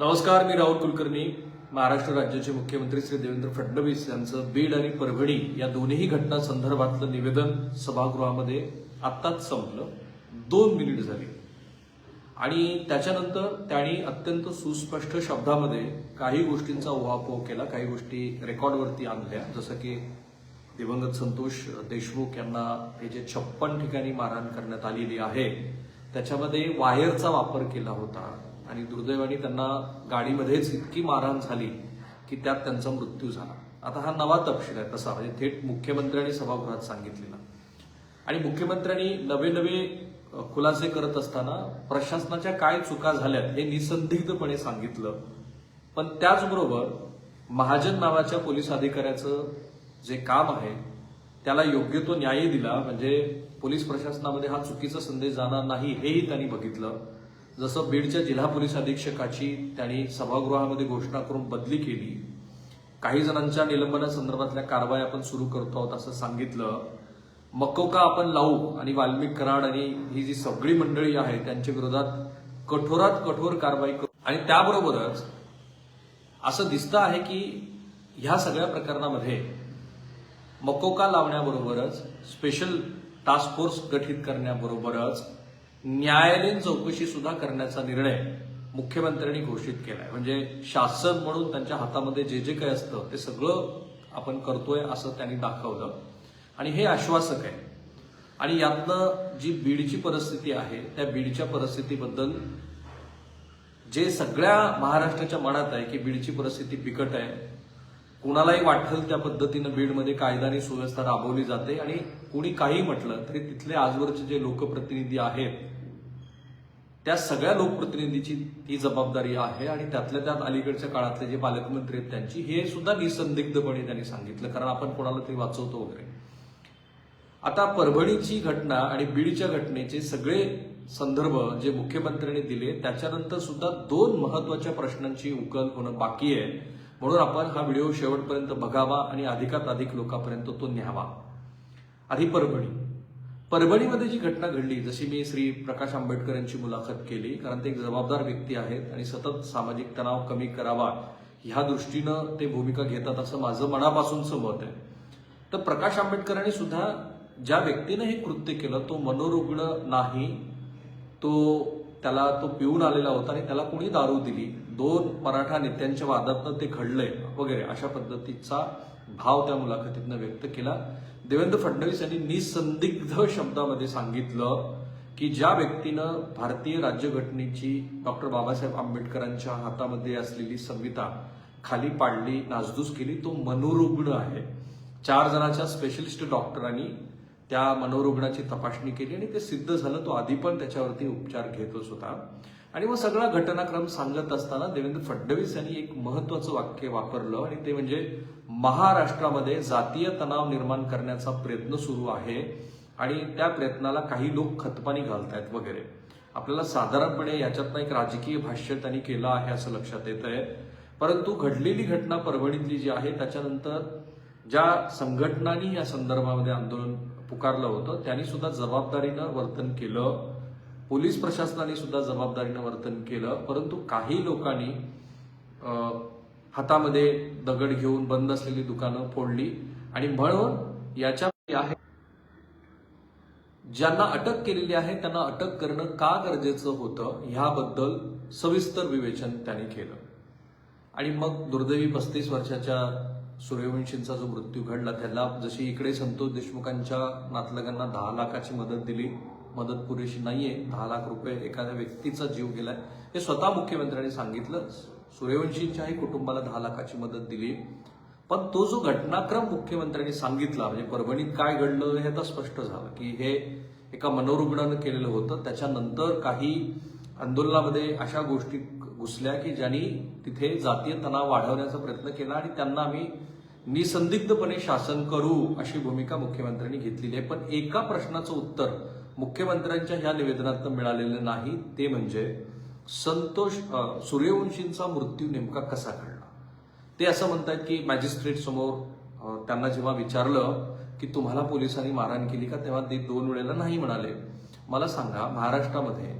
नमस्कार मी राहुल कुलकर्णी महाराष्ट्र राज्याचे मुख्यमंत्री श्री देवेंद्र फडणवीस यांचं बीड आणि परभणी या दोन्ही घटना संदर्भातलं निवेदन सभागृहामध्ये आत्ताच संपलं. दोन मिनिट झाली. आणि त्याच्यानंतर त्यांनी अत्यंत सुस्पष्ट शब्दामध्ये काही गोष्टींचा उहापोह केला काही गोष्टी रेकॉर्डवरती आणल्या. जसं की दिवंगत संतोष देशमुख यांना हे जे छप्पन ठिकाणी मारहाण करण्यात आलेली आहे त्याच्यामध्ये वायरचा वापर केला होता. आणि दुर्दैवाने त्यांना गाडीमध्येच इतकी मारहाण झाली की त्यात त्यांचा मृत्यू झाला. आता हा नवा तपशील आहे तसा म्हणजे थेट मुख्यमंत्र्यांनी सभागृहात सांगितलेला. आणि मुख्यमंत्र्यांनी नवे नवे खुलासे करत असताना प्रशासनाच्या काय चुका झाल्यात हे निसंदिग्धपणे सांगितलं. पण त्याचबरोबर महाजन नावाच्या पोलीस अधिकाऱ्याचं जे काम आहे त्याला योग्य तो न्याय दिला म्हणजे पोलीस प्रशासनामध्ये हा चुकीचा संदेश जाणार नाही हेही त्यांनी बघितलं. जसं बीडच्या जिल्हा पोलीस अधीक्षकाची त्यांनी सभागृहामध्ये घोषणा करून बदली केली काही जणांच्या निलंबनासंदर्भातल्या कारवाई आपण सुरू करतो आहोत असं सांगितलं. मकोका आपण लावू आणि वाल्मिक कराड आणि ही जी सगळी मंडळी आहे त्यांच्या विरोधात कठोरात कठोर कारवाई करू. आणि त्याबरोबरच असं दिसतं आहे की ह्या सगळ्या प्रकरणामध्ये मकोका लावण्याबरोबरच स्पेशल टास्क फोर्स गठीत करण्याबरोबरच न्यायालयीन चौकशी सुद्धा करण्याचा निर्णय मुख्यमंत्र्यांनी घोषित केलाय. म्हणजे शासन म्हणून त्यांच्या हातामध्ये जे जे काही असतं ते सगळं आपण करतोय असं त्यांनी दाखवलं. आणि हे आश्वासक आहे. आणि यातनं जी बीडची परिस्थिती आहे त्या बीडच्या परिस्थितीबद्दल जे सगळ्या महाराष्ट्राच्या मनात आहे की बीडची परिस्थिती बिकट आहे कुणालाही वाटेल त्या पद्धतीनं बीडमध्ये कायदा आणि सुव्यवस्था राबवली जाते. आणि कुणी काही म्हटलं तरी तिथले आजवरचे जे लोकप्रतिनिधी आहेत त्या सगळ्या लोकप्रतिनिधीची ही जबाबदारी आहे आणि त्यातल्या त्यात अलीकडच्या काळातले जे पालकमंत्री आहेत त्यांची हे सुद्धा निसंदिग्धपणे त्यांनी सांगितलं कारण आपण कोणाला तरी वाचवतो वगैरे. आता परभणीची घटना आणि बीडच्या घटनेचे सगळे संदर्भ जे मुख्यमंत्र्यांनी दिले त्याच्यानंतर सुद्धा दोन महत्त्वाच्या प्रश्नांची उकल होणं बाकी आहे. म्हणून आपण हा व्हिडिओ शेवटपर्यंत बघावा आणि अधिकात अधिक लोकांपर्यंत तो न्यावा. आधी परभणी. परभणीमध्ये जी घटना घडली जशी मी श्री प्रकाश आंबेडकर यांची मुलाखत केली कारण ते एक जबाबदार व्यक्ती आहेत आणि सतत सामाजिक तणाव कमी करावा ह्या दृष्टीनं ते भूमिका घेतात असं माझं मनापासूनचं मत आहे. तर प्रकाश आंबेडकरांनी सुद्धा ज्या व्यक्तीनं हे कृत्य केलं तो मनोरुग्ण नाही तो त्याला तो पिऊन आलेला होता आणि त्याला कोणी दारू दिली. दोन मराठा नेत्यांच्या वादातनं ते घडलंय वगैरे अशा पद्धतीचा भाव त्या मुलाखतीतनं व्यक्त केला. देवेंद्र फडणवीस यांनी निसंदिग्ध शब्दामध्ये सांगितलं की ज्या व्यक्तीनं भारतीय राज्यघटनेची डॉक्टर बाबासाहेब आंबेडकरांच्या हातामध्ये असलेली संहिता खाली पाडली नासधूस केली तो मनोरुग्ण आहे. चार जणांच्या स्पेशलिस्ट डॉक्टरांनी त्या मनोरुग्णाची तपासणी केली आणि ते सिद्ध झालं. तो आधी पण त्याच्यावरती उपचार घेतच होता. आणि मग सगळा घटनाक्रम सांगत असताना देवेंद्र फडणवीस यांनी एक महत्वाचं वाक्य वापरलं आणि ते म्हणजे महाराष्ट्रामध्ये जातीय तणाव निर्माण करण्याचा प्रयत्न सुरू आहे आणि त्या प्रयत्नाला काही लोक खतपाणी घालतायत वगैरे. आपल्याला साधारणपणे याच्यातनं एक राजकीय भाष्य त्यांनी केलं आहे असं लक्षात येत आहे. परंतु घडलेली घटना परभणीतली जी आहे त्याच्यानंतर ज्या संघटनांनी या संदर्भामध्ये आंदोलन पुकारलं होतं त्यांनी सुद्धा जबाबदारीनं वर्तन केलं. पोलीस प्रशासनाने सुद्धा जबाबदारीनं वर्तन केलं परंतु काही लोकांनी अं, हातामध्ये दगड घेऊन बंद असलेली दुकानं फोडली आणि म्हणून याच्या आहे. ज्यांना अटक केलेली आहे त्यांना अटक करणं का गरजेचं होतं ह्याबद्दल सविस्तर विवेचन त्यांनी केलं. आणि मग दुर्दैवी पस्तीस वर्षाच्या सूर्यवंशींचा जो मृत्यू घडला त्याला जशी इकडे संतोष देशमुखांच्या नातलगांना दहा लाखाची मदत दिली मदत पुरेशी नाहीये. दहा लाख रुपये एखाद्या व्यक्तीचा जीव गेलाय. हे स्वतः मुख्यमंत्र्यांनी सांगितलं. सूर्यवंशींच्याही कुटुंबाला दहा लाखाची मदत दिली पण तो जो घटनाक्रम मुख्यमंत्र्यांनी सांगितला म्हणजे परभणीत काय घडलं हे आता स्पष्ट झालं की हे एका मनोरुग्णानं केलेलं होतं. त्याच्यानंतर काही आंदोलनामध्ये अशा गोष्टी घुसल्या की ज्यांनी तिथे जातीय तणाव वाढवण्याचा प्रयत्न केला आणि त्यांना आम्ही निसंदिग्धपणे शासन करू अशी भूमिका मुख्यमंत्र्यांनी घेतलेली आहे. पण एका प्रश्नाचं उत्तर मुख्यमंत्र्यांच्या ह्या निवेदनातनं मिळालेलं नाही. ते म्हणजे संतोष सूर्यवंशींचा मृत्यू नेमका कसा घडला? ते असं म्हणतात की मॅजिस्ट्रेट समोर त्यांना जेव्हा विचारलं की तुम्हाला पोलिसांनी मारहाण केली का तेव्हा ते दोन वेळेला नाही म्हणाले. मला सांगा महाराष्ट्रामध्ये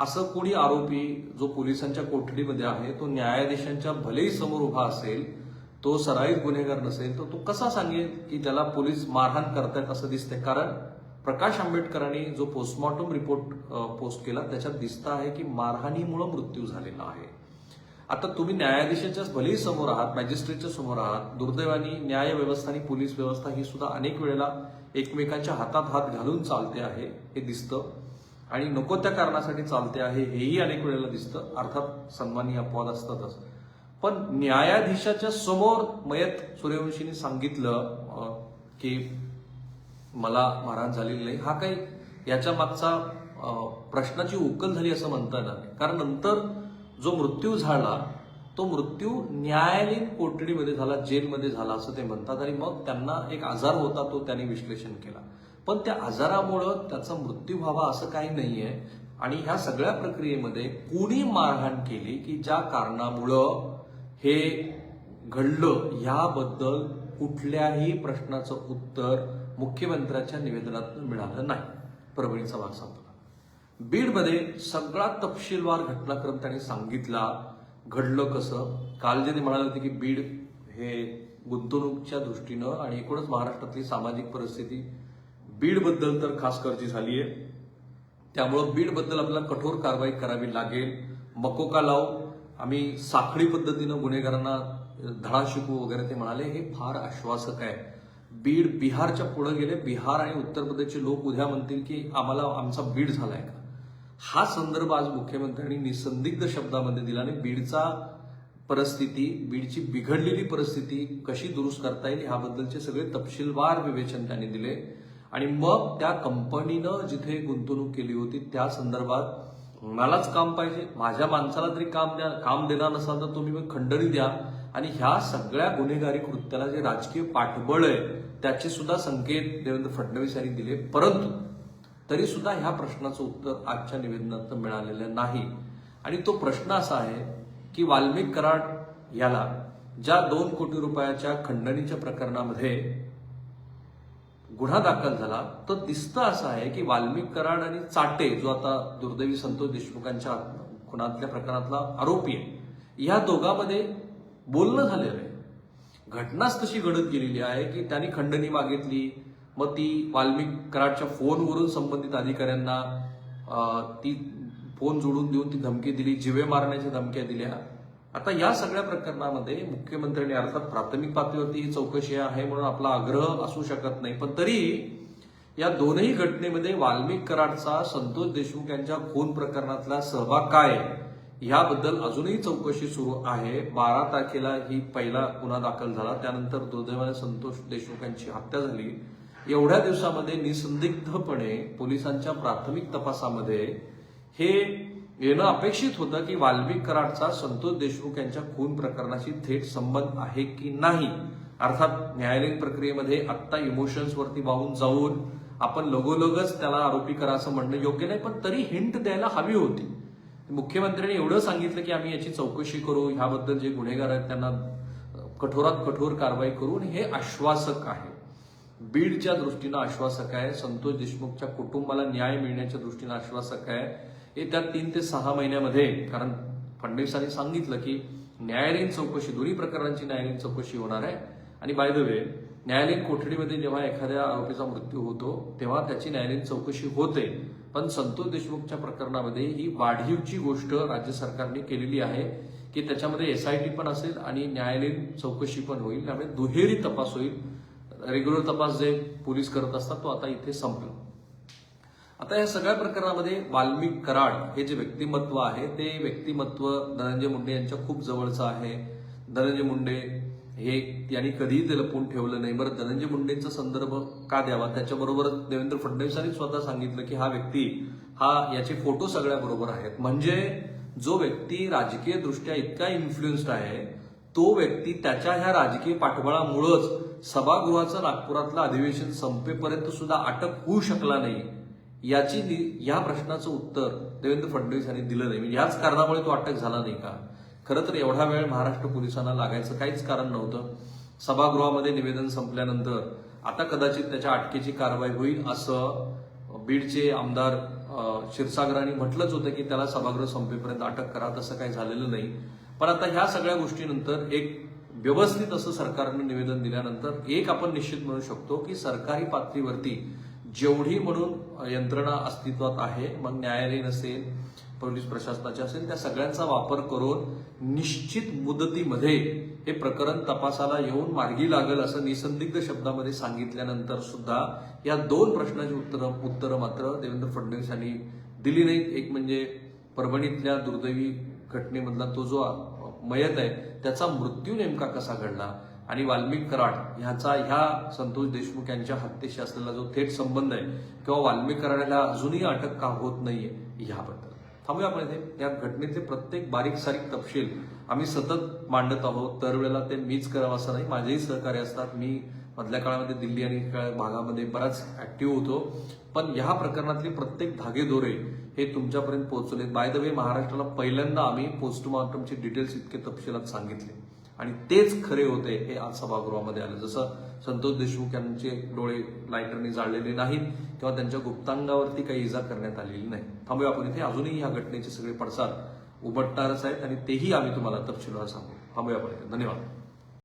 असं कोणी आरोपी जो पोलिसांच्या कोठडीमध्ये आहे तो न्यायाधीशांच्या भलेही समोर उभा असेल तो सराईत गुन्हेगार नसेल तर तो कसा सांगेल की त्याला पोलीस मारहाण करतायत असं दिसतंय? कारण प्रकाश आंबेडकरांनी जो पोस्टमॉर्टम रिपोर्ट पोस्ट केला त्याच्यात दिसतं आहे की मारहाणीमुळे मृत्यू झालेला आहे. आता तुम्ही न्यायाधीशाच्याच भलेही समोर आहात मॅजिस्ट्रेटच्या समोर आहात दुर्दैवानी न्याय व्यवस्था आणि पोलीस व्यवस्था ही सुद्धा अनेक वेळेला एकमेकांच्या हातात हात घालून चालते आहे हे दिसतं. आणि नको त्या कारणासाठी चालते आहे हेही अनेक वेळेला दिसतं. अर्थात सन्मानी अपवाद असतातच. पण न्यायाधीशाच्या समोर मयत सूर्यवंशीने सांगितलं की मला मारहाण झालेली नाही. हा काही याच्या मागचा प्रश्नाची उकल झाली असं म्हणता येणार नाही. कारण नंतर जो मृत्यू झाला तो मृत्यू न्यायालयीन कोठडीमध्ये झाला जेलमध्ये झाला असं ते म्हणतात आणि मग त्यांना एक आजार होता तो त्यांनी विश्लेषण केला. पण त्या आजारामुळं त्याचा मृत्यू व्हावा असं काही नाहीये. आणि ह्या सगळ्या प्रक्रियेमध्ये कोणी मारहाण केली की ज्या कारणामुळं हे घडलं ह्याबद्दल कुठल्याही प्रश्नाचं उत्तर मुख्यमंत्र्यांच्या निवेदनातून मिळालं नाही. परभणीचा भाग सांगतो बीडमध्ये सगळा तपशीलवार घटनाक्रम त्यांनी सांगितला. घडलं कसं? काल जे ते म्हणाले होते की बीड हे गुंतवणूकच्या दृष्टीनं आणि एकूणच महाराष्ट्रातली सामाजिक परिस्थिती बीडबद्दल तर खास कर्जी झाली आहे त्यामुळं बीडबद्दल आपल्याला कठोर कारवाई करावी लागेल. मकोका लाव? आम्ही साखळी पद्धतीनं गुन्हेगारांना धडा शिकू वगैरे ते म्हणाले हे फार आश्वासक आहे. बीड बिहारच्या पुढे गेले. बिहार आणि उत्तर प्रदेशचे लोक उद्या म्हणतील की आम्हाला आमचा बीड झालाय का? हा संदर्भ आज मुख्यमंत्र्यांनी निसंदिग्ध शब्दामध्ये दिला आणि बीडचा परिस्थिती बीडची बिघडलेली परिस्थिती कशी दुरुस्त करता येईल ह्याबद्दलचे सगळे तपशीलवार विवेचन त्यांनी दिले. आणि मग त्या कंपनीनं जिथे गुंतवणूक केली होती त्या संदर्भात मलाच काम पाहिजे. माझ्या माणसाला तरी काम द्या काम देणार नसाल तर तुम्ही मग खंडणी द्या. आणि ह्या सगळ्या गुन्हेगारी कृत्याला जे राजकीय पाठबळ आहे त्याचे सुद्धा संकेत देवेंद्र फडणवीस यांनी दिले. परंतु तरी सुद्धा ह्या प्रश्नाचं उत्तर आजच्या निवेदनात मिळालेलं नाही. आणि तो प्रश्न असा आहे की वाल्मिक कराड याला ज्या दोन कोटी रुपयाच्या खंडणीच्या प्रकरणामध्ये गुन्हा दाखल झाला तर दिसतं असं आहे की वाल्मिक कराड आणि चाटे जो आता दुर्दैवी संतोष देशमुखांच्या खुनातल्या प्रकरणातला आरोपी आहे या दोघांमध्ये बोलणं झालेलं आहे. घटनाच तशी घडत गेलेली आहे की त्यांनी खंडणी मागितली. मग ती वाल्मिक कराडच्या फोनवरून संबंधित अधिकाऱ्यांना ती फोन जोडून देऊन ती धमकी दिली जिवे मारण्याच्या धमक्या दिल्या. आता या सगळ्या प्रकरणामध्ये मुख्यमंत्र्यांनी अर्थात प्राथमिक पातळीवरती ही चौकशी आहे म्हणून आपला आग्रह असू शकत नाही. पण तरी या दोनही घटनेमध्ये वाल्मिक कराडचा संतोष देशमुख यांच्या खून प्रकरणातला सहभाग काय आहे, ह्याबद्दल अजूनही चौकशी सुरू आहे. बारा तारखेला ही पहिला गुन्हा दाखल झाला. त्यानंतर दुर्दैवाने संतोष देशमुख यांची हत्या झाली. एवढ्या दिवसामध्ये निसंदिग्धपणे पोलिसांच्या प्राथमिक तपासामध्ये हे येणं अपेक्षित होतं की वाल्मिक कराडचा संतोष देशमुख यांच्या खून प्रकरणाशी थेट संबंध आहे की नाही? अर्थात न्यायालयीन प्रक्रियेमध्ये आत्ता इमोशन्सवरती वाहून जाऊन आपण लगोलगच त्याला आरोपी करा असं म्हणणं योग्य नाही पण तरी हिंट द्यायला हवी होती. मुख्यमंत्र्यांनी एवढं सांगितलं की आम्ही याची चौकशी करू ह्याबद्दल जे गुन्हेगार आहेत त्यांना कठोरात कठोर कारवाई करू हे आश्वासक आहे. बीडच्या दृष्टीनं आश्वासक आहे संतोष देशमुखच्या कुटुंबाला न्याय मिळण्याच्या दृष्टीनं आश्वासक आहे. येत्या तीन ते सहा महिन्यामध्ये कारण फडणवीसांनी सांगितलं की न्यायालयीन चौकशी दोन्ही प्रकरणांची न्यायालयीन चौकशी होणार आहे. आणि बाय द वे न्यायालयीन कोठडीमध्ये जेव्हा एखाद्या आरोपीचा मृत्यू होतो तेव्हा त्याची न्यायालयीन चौकशी होते. पण संतोष देशमुखच्या प्रकरणामध्ये ही वाढीवची गोष्ट राज्य सरकारने केलेली आहे की त्याच्यामध्ये एसआयटी पण असेल आणि न्यायालयीन चौकशी पण होईल. त्यामुळे दुहेरी तपास होईल. रेग्युलर तपास जे पोलीस करत असतात तो आता इथे संपला. आता या सगळ्या प्रकरणामध्ये वाल्मिक कराड हे जे व्यक्तिमत्व आहे ते व्यक्तिमत्व धनंजय मुंडे यांच्या खूप जवळचं आहे. धनंजय मुंडे हे यांनी कधीही लपून ठेवलं नाही. बरं धनंजय मुंडेंचा संदर्भ का द्यावा? त्याच्याबरोबर देवेंद्र फडणवीसांनी स्वतः सांगितलं की हा व्यक्ती हा याचे फोटो सगळ्याबरोबर आहेत. म्हणजे जो व्यक्ती राजकीय दृष्ट्या इतका इन्फ्लुएन्स्ड आहे तो व्यक्ती त्याच्या ह्या राजकीय पाठबळामुळंच सभागृहाचं नागपुरातलं अधिवेशन संपेपर्यंत सुद्धा अटक होऊ शकला नाही. याची या प्रश्नाचं उत्तर देवेंद्र फडणवीस यांनी दिलं नाही. म्हणजे याच कारणामुळे तो अटक झाला नाही का? खरं तर एवढा वेळ महाराष्ट्र पोलिसांना लागायचं काहीच कारण नव्हतं. सभागृहामध्ये निवेदन संपल्यानंतर आता कदाचित त्याच्या अटकेची कारवाई होईल असं बीडचे आमदार अं, म्हटलंच होतं की त्याला सभागृह संपेपर्यंत अटक करा तसं काही झालेलं नाही. पण आता ह्या सगळ्या गोष्टीनंतर एक व्यवस्थित असं सरकारनं निवेदन दिल्यानंतर एक आपण निश्चित म्हणू शकतो की सरकारी पातळीवरती जेवढी म्हणून यंत्रणा अस्तित्वात आहे मग न्यायालयीन असेल पोलीस प्रशासनाचे असेल त्या सगळ्यांचा वापर करून निश्चित मुदतीमध्ये हे प्रकरण तपासाला येऊन मार्गी लागेल असं निसंदिग्ध शब्दामध्ये सांगितल्यानंतर सुद्धा या दोन प्रश्नाची उत्तरं उत्तरं मात्र देवेंद्र फडणवीस यांनी दिली नाहीत. एक म्हणजे परभणीतल्या दुर्दैवी घटनेमधला तो जो मयत आहे त्याचा मृत्यू नेमका कसा घडला? आणि वाल्मिक कराड ह्याचा ह्या संतोष देशमुख यांच्या हत्येशी असलेला जो थेट संबंध आहे किंवा वाल्मिक कराडाला अजूनही अटक का होत नाहीये ह्याबद्दल. थांबूया आपण इथे. या घटनेचे प्रत्येक बारीक सारीक तपशील आम्ही सतत मांडत आहोत. दरवेळेला ते मीच करावं असं नाही. माझेही सहकार्य असतात. मी मधल्या काळामध्ये दिल्ली आणि भागामध्ये बराच ऍक्टिव्ह होतो. पण ह्या प्रकरणातले प्रत्येक धागेदोरे हे तुमच्यापर्यंत पोहोचवले. बाय द वे महाराष्ट्राला पहिल्यांदा आम्ही पोस्टमॉर्टमचे डिटेल्स इतके तपशिलात सांगितले. आणि तेच खरे होते हे आज सभागृहामध्ये आलं. जसं संतोष देशमुख यांचे डोळे लायटरने जाळलेले नाहीत किंवा त्यांच्या गुप्तांगावरती काही इजा करण्यात आलेली नाही. थांबूया आपण इथे. अजूनही ह्या घटनेचे सगळे पडसाद उमटणारच आहेत आणि तेही आम्ही तुम्हाला तपशीलवार सांगू. थांबूया आपण इथे. धन्यवाद.